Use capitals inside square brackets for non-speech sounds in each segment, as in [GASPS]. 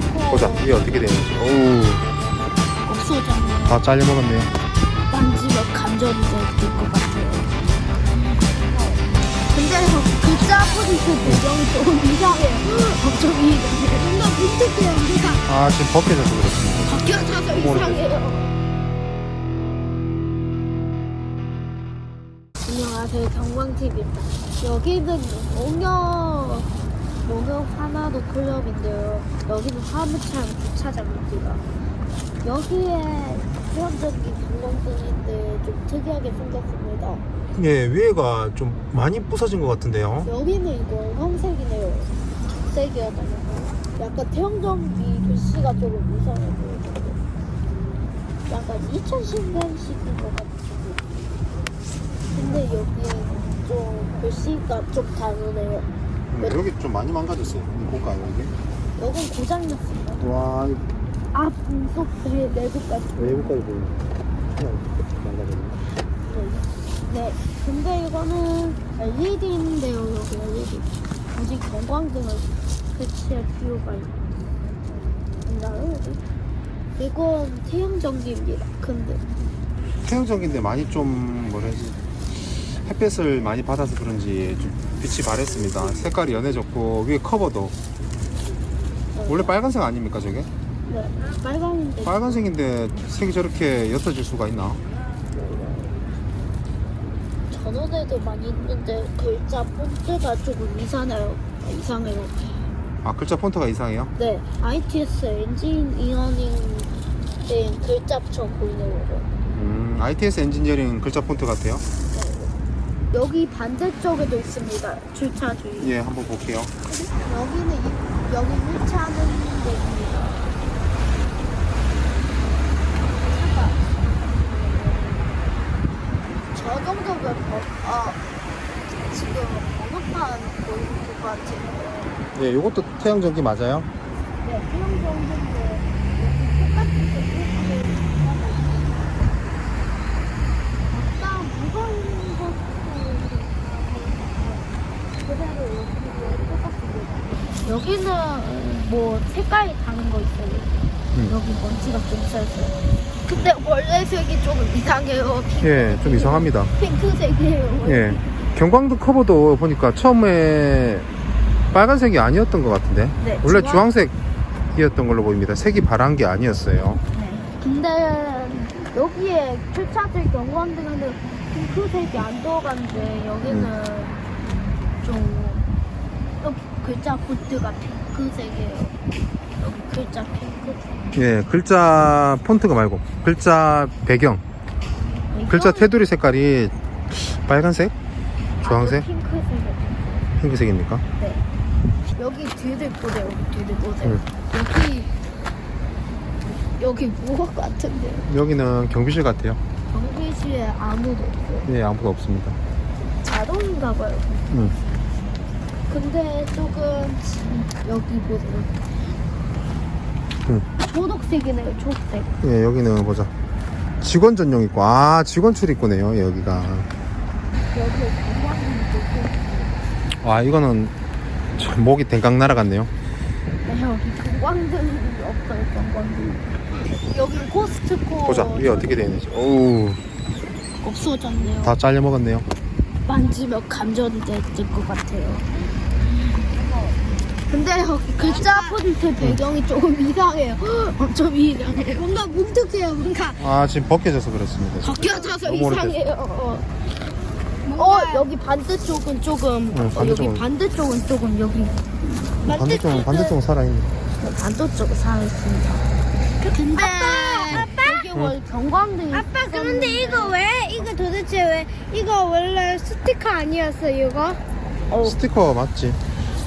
코스트코 보자 이게 어떻게 되는지 어우 없어졌네요. 다 잘려 먹었네요 만지면 감전이 될것 같아요. 근데 글자 포인트 배경이 조금 이상해요. 엄청 이상해요. 뭔가 문득해요, 이상. 아 지금 벗겨져서 그렇습니다 바뀌어져서 이상해요. 안녕하세요, 경광TV입니다. 여기는 농협, 농협 하나도 클럽인데요. 여기는 화물차량 주차장입니다. 여기에 수험적인 관광등인데 좀 특이하게 생겼습니다. 예 위에가 좀 많이 부서진 것 같은데요 여기는 이거 황색이네요. 색이었다면 약간 태형정비 글씨가 조금 이상해 보이는데 약간 2010년식인 것 같고 근데 여기에 좀 글씨가 좀 다르네요. 음, 여기 좀 많이 망가졌어요 볼까요 여기 여긴 고장났습니다. 와앞 분속 내부까지. 외부까지 보이네 그냥 망가졌네 네. 근데 이거는 LED인데요, 여기 LED. 굳이 경광등을 설치할 필요가 있나요? 이건 태양전기입니다. 근데 태양적인데 많이 좀 뭐라지 햇볕을 많이 받아서 그런지 좀 빛이 바랬습니다 색깔이 연해졌고 위에 커버도 원래 빨간색 아닙니까 저게? 네, 빨강인데 빨간색인데 색이 저렇게 옅어질 수가 있나? 전원에도 많이 있는데 글자 폰트가 조금 이상해요. 아, 이상해요. 아 글자 폰트가 이상해요? 네, ITS 된 글자처럼 보이네요. 이거. 음, ITS 엔지니어링 글자 폰트 같아요? 네. 여기 반대쪽에도 있습니다. 주차 주의. 예 한번 볼게요 여기는 이- 여기 유차하는 데입니다. 차가 저 정도면 버, 아 지금 번호판 보이는 것 같은데 예 요것도 태양전기 맞아요? 네 그런 정도인데 여기 똑같은 게 이렇게 아까 무거운 것 그대로 여기 여기는 뭐 색깔이 다른 거 있어요. 음. 여기 먼지가 좀 쌓였어요. 근데 원래 색이 조금 이상해요. 예좀 이상합니다 핑크색이에요. 예 경광등 커버도 보니까 처음에 빨간색이 아니었던 것 같은데 네, 원래 주황- 주황색이었던 걸로 보입니다 색이 바란 게 아니었어요 네. 근데 여기에 출차들 경광등은 핑크색이 안 들어갔는데 여기는 음. 좀 여기 글자 폰트가 핑크색이에요. 여기 글자 핑크. 예 글자 폰트가 말고 글자 배경 글자 테두리 색깔이 빨간색? 주황색? 핑크색이에요. 핑크색입니까? 네. 여기 뒤를 보세요. 여기 뒤를 보세요. 음. 여기 여기 무엇 같은데 여기는 경비실 같아요 경비실에 아무도 없어요. 예 아무도 없습니다 자동인가 봐요. 음. 근데 조금 지- 여기 보세요. 음. 초록색이네요. 초록색. 예 여기는 보자 직원 전용 있고 아 직원 출입구네요 여기가 여기. 와 이거는 참 목이 댕강 날아갔네요 네, 여기 관광등이 없어요. 관광등. 여기 코스트코. 보자 이게 어떻게 되는지 오우 없어졌네요. 다 잘려 먹었네요 만지면 감전이 될것 같아요. 근데 여기 글자 폰트 배경이 조금 이상해요. [GASPS] 엄청 이상해요. 뭔가 문득해요. 뭔가 아 지금 벗겨져서 그렇습니다 벗겨져서 너무 오래됐어. 이상해요. 어, 어, 여기 반대쪽은 조금 응, 어, 여기 반대쪽은. 반대쪽은 조금 여기 반대쪽은 반대쪽은 살아있네 반대쪽은 살아있습니다. 근데 여기 원래 경광등이 아빠 그런데 이거 왜 이거 도대체 왜 이거 원래 스티커 아니었어 이거? 어, 스티커 맞지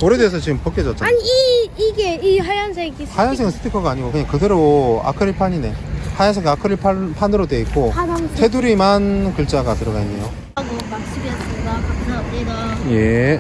오래돼서 지금 벗겨졌잖아 아니 이 이게 이 하얀색이 하얀색은 스티커가 아니고 그냥 그대로 아크릴판이네. 하얀색 아크릴판으로 돼 있고 파란색 테두리만 글자가 들어가 있네요. 하고 마치겠습니다. 감사합니다. 예